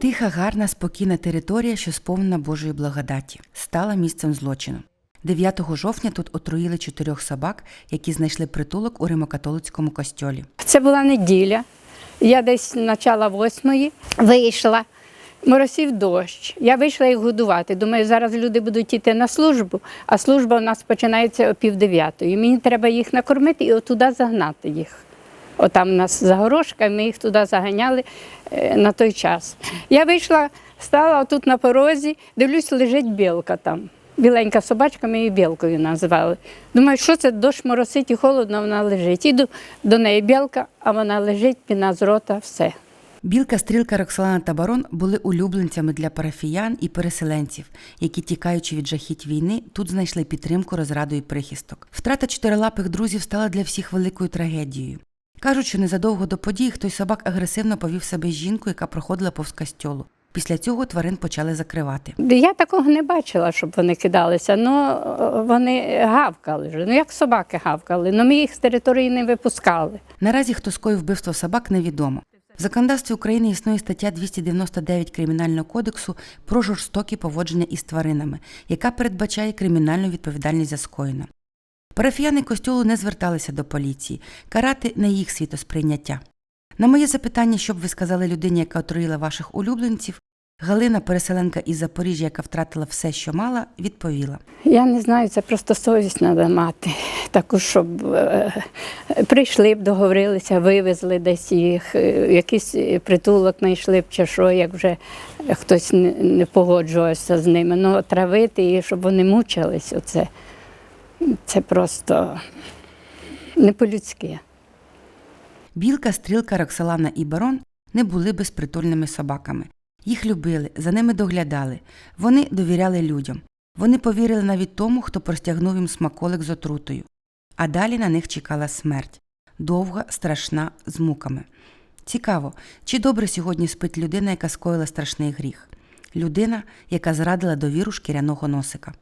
Тиха, гарна, спокійна територія, що сповнена Божої благодаті, стала місцем злочину. 9 жовтня тут отруїли чотирьох собак, які знайшли притулок у римокатолицькому костьолі. Це була неділя. Я десь начала восьмої вийшла. Моросів дощ. Я вийшла їх годувати. Думаю, зараз люди будуть йти на службу, а служба у нас починається о пів дев'ятої. Мені треба їх накормити і отуди загнати їх. Отам нас загорожка, і ми їх туди заганяли е, на той час. Я вийшла, стала тут на порозі, дивлюсь, лежить білка там. Біленька собачка, ми її білкою назвали. Думаю, що це дощ моросить і холодно, вона лежить. Іду до неї білка, а вона лежить, піна з рота, все. Білка, стрілка, Роксолана та Барон були улюбленцями для парафіян і переселенців, які, тікаючи від жахіть війни, тут знайшли підтримку, розраду і прихисток. Втрата чотирилапих друзів стала для всіх великою трагедією. Кажуть, що незадовго до подій хтось собак агресивно повів себе з жінкою, яка проходила повз костьолу. Після цього тварин почали закривати. Я такого не бачила, щоб вони кидалися. Ну вони гавкали ж. Ну як собаки гавкали. Ну ми їх з території не випускали. Наразі хто скоїв вбивство собак, невідомо. В законодавстві України існує стаття 299 Кримінального кодексу про жорстокі поводження із тваринами, яка передбачає кримінальну відповідальність за скоєне. Парафіяни костюлу не зверталися до поліції, карати не їх світосприйняття. На моє запитання, що б ви сказали людині, яка отруїла ваших улюбленців, Галина, переселенка із Запоріжжя, яка втратила все, що мала, відповіла. Я не знаю, це просто совість треба мати. Таку, щоб е, прийшли б, договорилися, вивезли десь їх, е, якийсь притулок знайшли б чи що, як вже хтось не, не погоджувався з ними. Ну, травити і щоб вони мучились, оце, це просто не по-людськи. Білка, стрілка, Роксолана і барон не були безпритульними собаками. Їх любили, за ними доглядали. Вони довіряли людям. Вони повірили навіть тому, хто простягнув їм смаколик з отрутою. А далі на них чекала смерть довга, страшна, з муками. Цікаво, чи добре сьогодні спить людина, яка скоїла страшний гріх? Людина, яка зрадила довіру шкіряного носика.